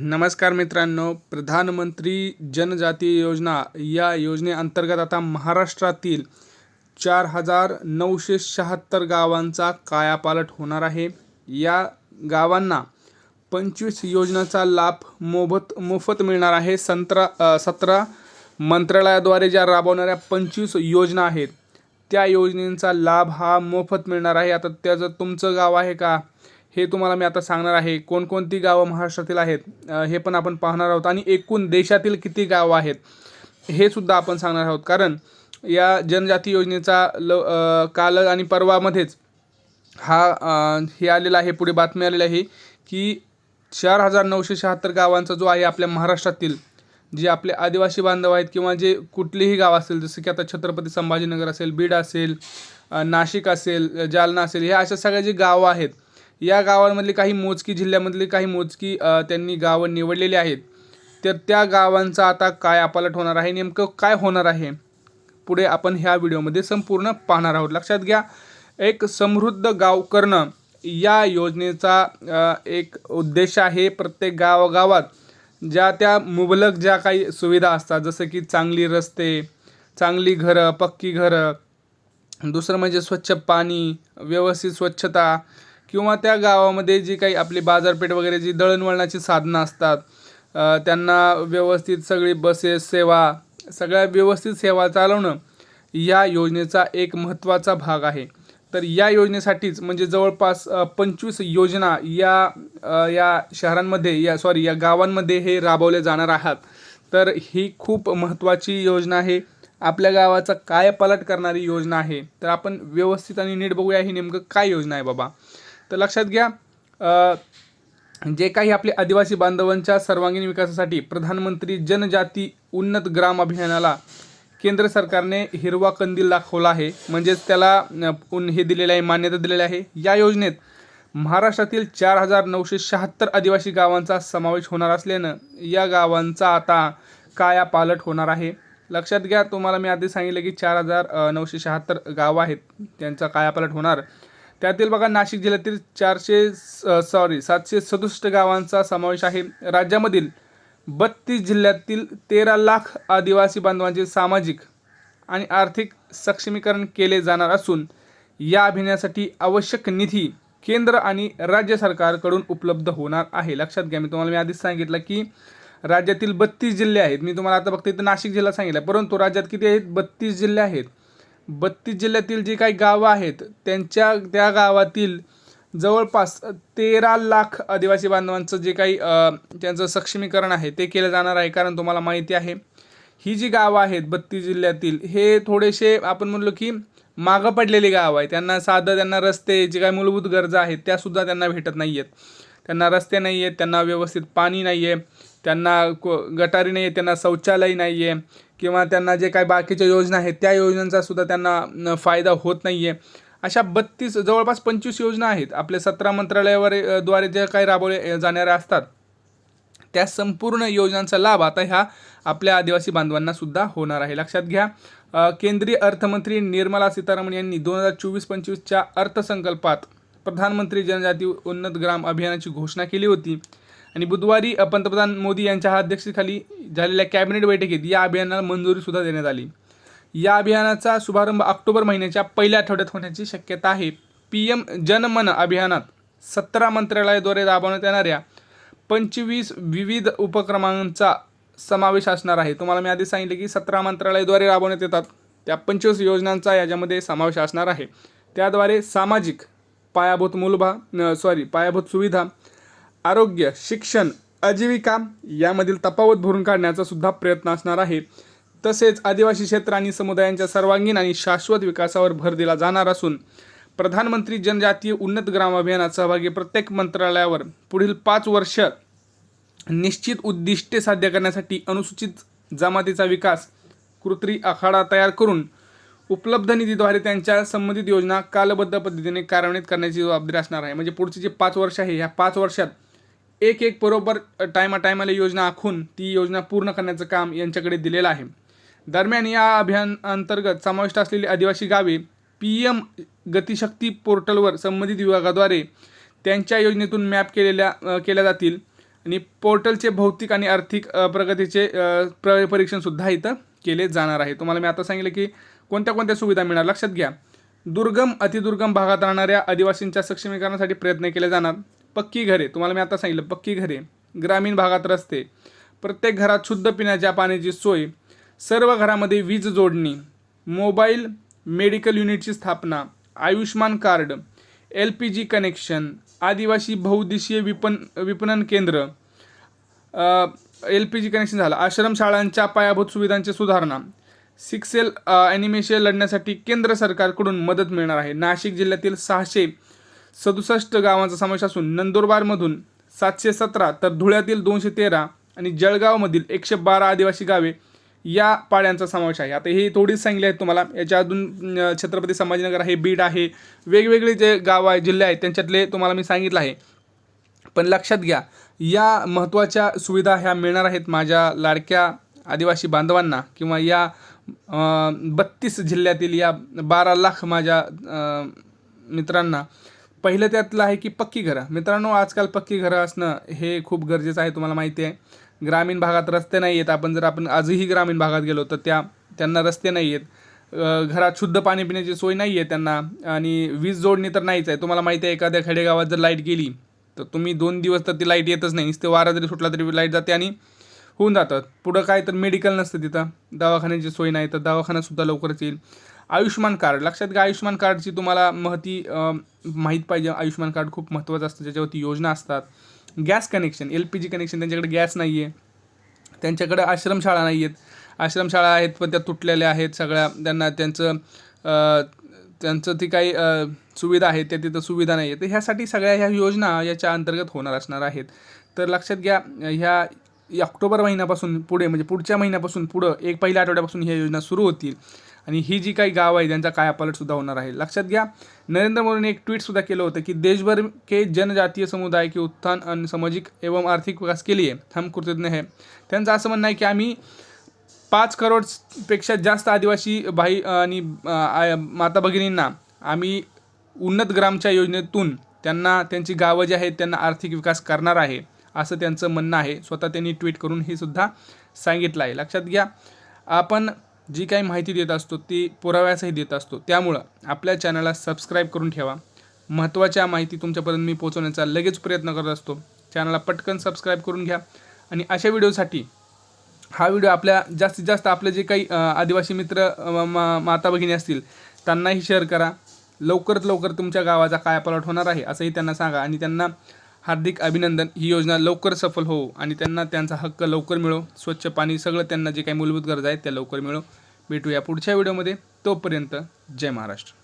नमस्कार मित्रांनो. प्रधानमंत्री जनजातीय योजना या योजनेअंतर्गत आता महाराष्ट्रातील चार हजार नऊशे शहात्तर गावांचा कायापालट होणार आहे. या गावांना पंचवीस योजनाचा लाभ मोफत मोफत मिळणार आहे. संतरा सतरा मंत्रालयाद्वारे ज्या राबवणाऱ्या पंचवीस योजना आहेत त्या योजनेचा लाभ हा मोफत मिळणार आहे. आता त्याचं तुमचं गाव आहे का हे तुम्हाला मी आता सांगणार आहे. कोणकोणती गावं महाराष्ट्रातील आहेत हे पण आपण पाहणार आहोत. आणि एकूण देशातील किती गावं आहेत हे सुद्धा आपण सांगणार आहोत. कारण या जनजाती योजनेचा ल काल आणि परवामध्येच हा हे आलेला आहे पुढे बातमी आलेली आहे की चार हजार नऊशे शहात्तर गावांचा जो आहे आपल्या महाराष्ट्रातील जे आपले आदिवासी बांधव आहेत किंवा जे कुठलेही गाव असेल जसं की आता छत्रपती संभाजीनगर असेल बीड असेल नाशिक असेल जालना असेल ह्या अशा सगळ्या जी गावं आहेत या गावांमधले काही मोजकी जिल्ह्यामधली काही मोजकी त्यांनी गावं निवडलेली आहेत. तर त्या गावांचा आता काय अपालट होणार आहे? नेमकं काय होणार आहे? पुढे आपण ह्या व्हिडिओमध्ये संपूर्ण पाहणार आहोत. लक्षात घ्या एक समृद्ध गाव करणं या योजनेचा एक उद्देश आहे प्रत्येक गावागावात. ज्या त्या मुबलक ज्या काही सुविधा असतात जसं की चांगली रस्ते चांगली घरं पक्की घरं दुसरं म्हणजे स्वच्छ पाणी व्यवस्थित स्वच्छता किंवा त्या गावामध्ये जी काही आपली बाजारपेठ वगैरे जी दळणवळणाची साधनं असतात त्यांना व्यवस्थित सगळी बसेस सेवा सगळ्या व्यवस्थित सेवा चालवणं या योजनेचा एक महत्त्वाचा भाग आहे. तर या योजनेसाठीच म्हणजे जवळपास पंचवीस योजना या या शहरांमध्ये या सॉरी या गावांमध्ये हे राबवले जाणार आहात. तर ही खूप महत्त्वाची योजना आहे. आपल्या गावाचा काय पलट करणारी योजना आहे. तर आपण व्यवस्थित आणि नीट बघूया ही नेमकं काय योजना आहे बाबा? तर लक्षात घ्या जे काही आपले आदिवासी बांधवांच्या सर्वांगीण विकासासाठी प्रधानमंत्री जनजाती उन्नत ग्राम अभियानाला केंद्र सरकारने हिरवा कंदील दाखवला आहे. म्हणजेच त्याला हे दिलेलं आहे मान्यता दिलेली आहे. या योजनेत महाराष्ट्रातील चार हजार नऊशे शहात्तर आदिवासी गावांचा समावेश होणार असल्यानं या गावांचा आता कायापालट होणार आहे. लक्षात घ्या तुम्हाला मी आधी सांगितलं की चार हजार नऊशे शहात्तर गावं आहेत त्यांचा कायापालट होणार. त्यातील बघा नाशिक जिल्ह्यातील चारशे सॉरी सातशे सदुसष्ट गावांचा समावेश आहे. राज्यामधील बत्तीस जिल्ह्यातील तेरा लाख आदिवासी बांधवांचे सामाजिक आणि आर्थिक सक्षमीकरण केले जाणार असून या अभियानासाठी आवश्यक निधी केंद्र आणि राज्य सरकारकडून उपलब्ध होणार आहे. लक्षात घ्या मी तुम्हाला मी आधीच सांगितलं की राज्यातील बत्तीस जिल्हे आहेत. मी तुम्हाला आता फक्त इथं नाशिक जिल्हा सांगितला परंतु राज्यात किती आहेत? बत्तीस जिल्हे आहेत. बत्तीस जिल्ह्यातील जी काही गावं आहेत त्यांच्या त्या गावातील जवळपास तेरा लाख आदिवासी बांधवांचं जे काही त्यांचं सक्षमीकरण आहे ते केलं जाणार आहे कारण तुम्हाला माहिती आहे. ही जी गावं आहेत बत्तीस जिल्ह्यातील हे थोडेसे आपण म्हणलो की मागं पडलेली गावं आहे त्यांना साधं त्यांना रस्ते जे काही मूलभूत गरजा आहेत त्यासुद्धा त्यांना भेटत नाही आहेत त्यांना रस्ते नाही आहेत त्यांना व्यवस्थित पाणी नाही आहे त्यांना को गटारी नाही आहे त्यांना शौचालय नाही आहे किंवा त्यांना जे काही बाकीच्या योजना आहेत त्या योजनांचा सुद्धा त्यांना फायदा होत नाही आहे अशा बत्तीस जवळपास पंचवीस योजना आहेत. आपल्या सतरा मंत्रालयावर द्वारे ज्या काही राबवले जाणाऱ्या असतात त्या संपूर्ण योजनांचा लाभ आता ह्या आपल्या आदिवासी बांधवांना सुद्धा होणार आहे. लक्षात घ्या केंद्रीय अर्थमंत्री निर्मला सीतारामन यांनी दोन हजार चोवीस पंचवीसच्या अर्थसंकल्पात प्रधानमंत्री जनजाती उन्नत ग्राम अभियानाची घोषणा केली होती. आणि बुधवारी पंतप्रधान मोदी यांच्या अध्यक्षतेखाली झालेल्या कॅबिनेट बैठकीत या अभियानाला मंजुरी सुद्धा देण्यात आली. या अभियानाचा शुभारंभ ऑक्टोबर महिन्याच्या पहिल्या आठवड्यात होण्याची शक्यता आहे. पी एम जनमन अभियानात सतरा मंत्रालयाद्वारे राबवण्यात येणाऱ्या पंचवीस विविध उपक्रमांचा समावेश असणार आहे. तुम्हाला मी आधी सांगितले की सतरा मंत्रालयाद्वारे राबवण्यात येतात. त्या पंचवीस योजनांचा याच्यामध्ये समावेश असणार आहे. त्याद्वारे सामाजिक पायाभूत मूलभा सॉरी पायाभूत सुविधा आरोग्य शिक्षण आजीविका यामधील तफावत भरून काढण्याचा सुद्धा प्रयत्न असणार आहे. तसेच आदिवासी क्षेत्र आणि समुदायांच्या सर्वांगीण आणि शाश्वत विकासावर भर दिला जाणार असून प्रधानमंत्री जनजातीय उन्नत ग्राम अभियानात सहभागी प्रत्येक मंत्रालयावर पुढील पाच वर्ष निश्चित उद्दिष्टे साध्य करण्यासाठी अनुसूचित जमातीचा विकास कृत्री आखाडा तयार करून उपलब्ध निधीद्वारे त्यांच्या संबंधित योजना कालबद्ध पद्धतीने कार्यान्वित करण्याची जबाबदारी असणार आहे. म्हणजे पुढचे जे पाच वर्ष आहे ह्या पाच वर्षात एक एक बरोबर टायमा टायमाला योजना आखून ती योजना पूर्ण करण्याचं काम यांच्याकडे दिलेलं आहे. दरम्यान या अभियान अंतर्गत समाविष्ट असलेली आदिवासी गावे पी एम गतिशक्ती पोर्टलवर संबंधित विभागाद्वारे त्यांच्या योजनेतून मॅप केलेल्या केल्या जातील. आणि पोर्टलचे भौतिक आणि आर्थिक प्रगतीचे प्र परीक्षणसुद्धा इथं केले जाणार आहे. तुम्हाला मी आता सांगितलं की कोणत्या कोणत्या सुविधा मिळणार? लक्षात घ्या. दुर्गम अतिदुर्गम भागात राहणाऱ्या आदिवासींच्या सक्षमीकरणासाठी प्रयत्न केले जाणार. पक्की घरे तुम्हाला मी आता सांगितलं पक्की घरे ग्रामीण भागात रस्ते प्रत्येक घरात शुद्ध पिण्याच्या पाण्याची सोय सर्व घरामध्ये वीज जोडणी मोबाईल मेडिकल युनिटची स्थापना Ayushman card L P G connection आदिवासी बहुदिशीय विपण विपणन केंद्र एल पी जी कनेक्शन झालं आश्रमशाळांच्या पायाभूत सुविधांची सुधारणा सिक्सेल ॲनिमेशन लढण्यासाठी केंद्र सरकारकडून मदत मिळणार आहे. नाशिक जिल्ह्यातील सहाशे सदुसष्ट गावांचा समावेश असून नंदुरबारमधून सातशे सतरा तर धुळ्यातील दोनशे तेरा आणि जळगावमधील एकशे बारा आदिवासी गावे या पाड्यांचा समावेश आहे. आता हे थोडीच सांगली आहेत तुम्हाला. याच्या अजून छत्रपती संभाजीनगर आहे बीड आहे. वेगवेगळे जे गाव आहे जिल्हे आहेत त्यांच्यातले तुम्हाला मी सांगितलं आहे. पण लक्षात घ्या या महत्त्वाच्या सुविधा ह्या मिळणार आहेत माझ्या लाडक्या आदिवासी बांधवांना किंवा या बत्तीस जिल्ह्यातील या बारा लाख माझ्या मित्रांना. पहिलं त्यातलं आहे की पक्की घरं. मित्रांनो आजकाल पक्की घरं असणं हे खूप गरजेचं आहे तुम्हाला माहिती आहे. ग्रामीण भागात रस्ते नाही आहेत. आपण जर आपण आजही ग्रामीण भागात गेलो तर त्या त्यांना रस्ते नाही आहेत. घरात शुद्ध पाणी पिण्याची सोय नाही आहे त्यांना आणि वीज जोडणी तर नाहीच आहे. तुम्हाला माहिती आहे एखाद्या खेडेगावात जर लाइट गेली तर तुम्ही दोन दिवस तर ती लाइट येतच नाही. नुसते वारा जरी सुटला तरी लाइट जाते आणि होऊन जातात पुढं काय तर मेडिकल नसतं तिथं. दवाखान्याची सोय नाही तर दवाखानासुद्धा लवकरच येईल. आयुष्यमान कार्ड. लक्षात घ्या आयुष्यमान कार्डची तुम्हाला महती माहीत पाहिजे. आयुष्यमान कार्ड खूप महत्त्वाचं असतं. ज्याच्यावरती योजना असतात. Gas connection L P G connection त्यांच्याकडे गॅस नाही आहे त्यांच्याकडे आश्रमशाळा नाही आहेत आश्रमशाळा आहेत पण त्या तुटलेल्या आहेत सगळ्या. त्यांना त्यांचं त्यांचं ती काही सुविधा आहे त्या तिथं सुविधा नाही आहे तर ह्यासाठी सगळ्या ह्या योजना याच्या अंतर्गत होणार असणार आहेत. तर लक्षात घ्या ह्या या ऑक्टोबर महिन्यापासून पुढे म्हणजे पुढच्या महिन्यापासून पुढं एक पहिल्या आठवड्यापासून ह्या योजना सुरू होतील. आणि ही जी काही गाव आहे त्यांचा कायापालटसुद्धा होणार आहे. लक्षात घ्या नरेंद्र मोदींनी एक ट्विटसुद्धा केलं होतं की देशभर के जनजातीय समुदाय के उत्थान आणि सामाजिक एवं आर्थिक विकास के लिए हम कृतज्ञ है. त्यांचं असं म्हणणं आहे की आम्ही पाच करोडपेक्षा जास्त आदिवासी भाई आणि माता भगिनींना आम्ही उन्नत ग्रामच्या योजनेतून त्यांना त्यांची गावं जी आहेत त्यांना आर्थिक विकास करणार आहे असं त्यांचं म्हणणं आहे. स्वतः त्यांनी ट्विट करून हे सुद्धा सांगितलं आहे. लक्षात घ्या आपण जी काही माहिती देत असतो ती पुराव्यासही देत असतो. त्यामुळं आपल्या चॅनलला सबस्क्राईब करून ठेवा. महत्त्वाच्या माहिती तुमच्यापर्यंत मी पोहोचवण्याचा लगेच प्रयत्न करत असतो. चॅनलला पटकन सबस्क्राईब करून घ्या. आणि अशा व्हिडिओसाठी हा व्हिडिओ आपल्या जास्तीत जास्त आपले जे काही आदिवासी मित्र मा माता भगिनी असतील त्यांनाही शेअर करा. लवकरात लवकर तुमच्या गावाचा कायापालट होणार आहे असंही त्यांना सांगा. आणि त्यांना हार्दिक अभिनंदन. ही योजना लवकर सफल हो आणि त्यांना त्यांचा हक्क लवकर मिळो. स्वच्छ पाणी सगळं त्यांना जे काही मूलभूत गरज आहेत त्या लवकर मिळो. भेटूया पुढच्या व्हिडिओमध्ये. तोपर्यंत जय महाराष्ट्र.